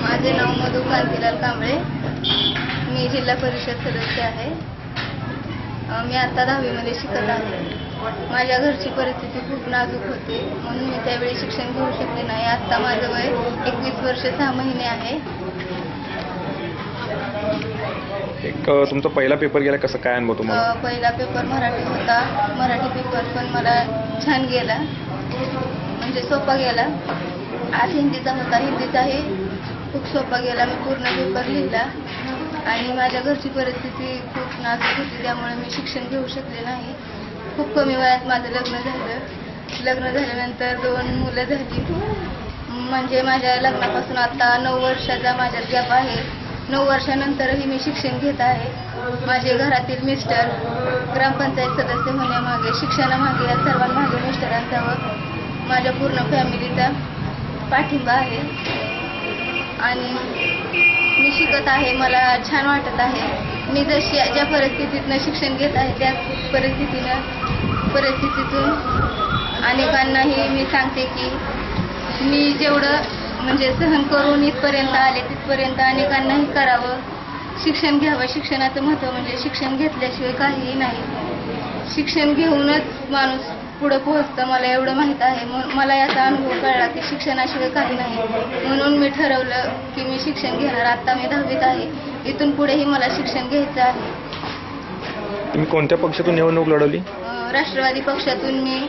माझे नाव मधु कांतीलाल कांबळे. मी जिल्हा परिषद सदस्य आहे. मी आता दहावीमध्ये शिकत आहे. माझ्या घरची परिस्थिती खूप नाजूक होती. म्हणून मी त्यावेळी शिक्षण घेऊ शकले नाही. आत्ता माझं वय एकवीस वर्ष सहा महिने आहे. एक तुमचा पहिला पेपर गेला कसं? काय अनुभव तुम्हाला? अ, पहिला पेपर मराठी होता. मराठी पेपर पण मला छान गेला. म्हणजे सोपा गेला. आज हिंदीचा होता. हिंदीचाही खूप सोपा गेला. मी पूर्ण पेपर लिहिला. आणि माझ्या घरची परिस्थिती खूप नाजूक होती. त्यामुळे मी शिक्षण घेऊ शकले नाही. खूप कमी वयात माझं लग्न झालं. लग्न झाल्यानंतर दोन मुलं झाली. म्हणजे माझ्या लग्नापासून आता नऊ वर्षाचा माझ्यात गॅप आहे. नऊ वर्षानंतरही मी शिक्षण घेत आहे. माझे घरातील मिस्टर ग्रामपंचायत सदस्य होण्यामागे शिक्षणामागे या सर्वांमागे मिस्टरांचा व माझ्या पूर्ण फॅमिलीचा पाठिंबा आहे. आणि मी शिकत आहे मला छान वाटत आहे. मी जशी ज्या परिस्थितीतनं शिक्षण घेत आहे त्या परिस्थितीनं परिस्थितीतून अनेकांनाही मी सांगते की मी जेवढं म्हणजे सहन करून इथपर्यंत आले तिथपर्यंत अनेकांनाही करावं. शिक्षण घ्यावं. शिक्षणाचं महत्त्व म्हणजे शिक्षण घेतल्याशिवाय काहीही नाही. शिक्षण घेऊनच माणूस पुढं पोहोचतं मला एवढं माहीत आहे. म्हणून मला याचा अनुभव कळला की शिक्षणाशिवाय काही नाही. म्हणून मी ठरवलं की मी शिक्षण घेणार. आत्ता मी दहावीत आहे. इथून पुढेही मला शिक्षण घ्यायचं आहे. तुम्ही कोणत्या पक्षातून निवडणूक लढवली? राष्ट्रवादी पक्षातून मी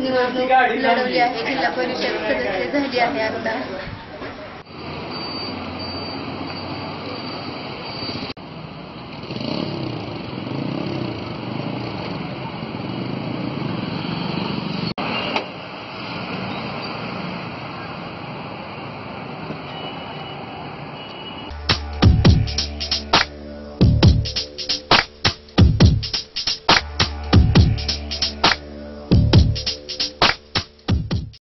निवडणूक लढवली आहे. जिल्हा परिषद सदस्य झाली आहे आता.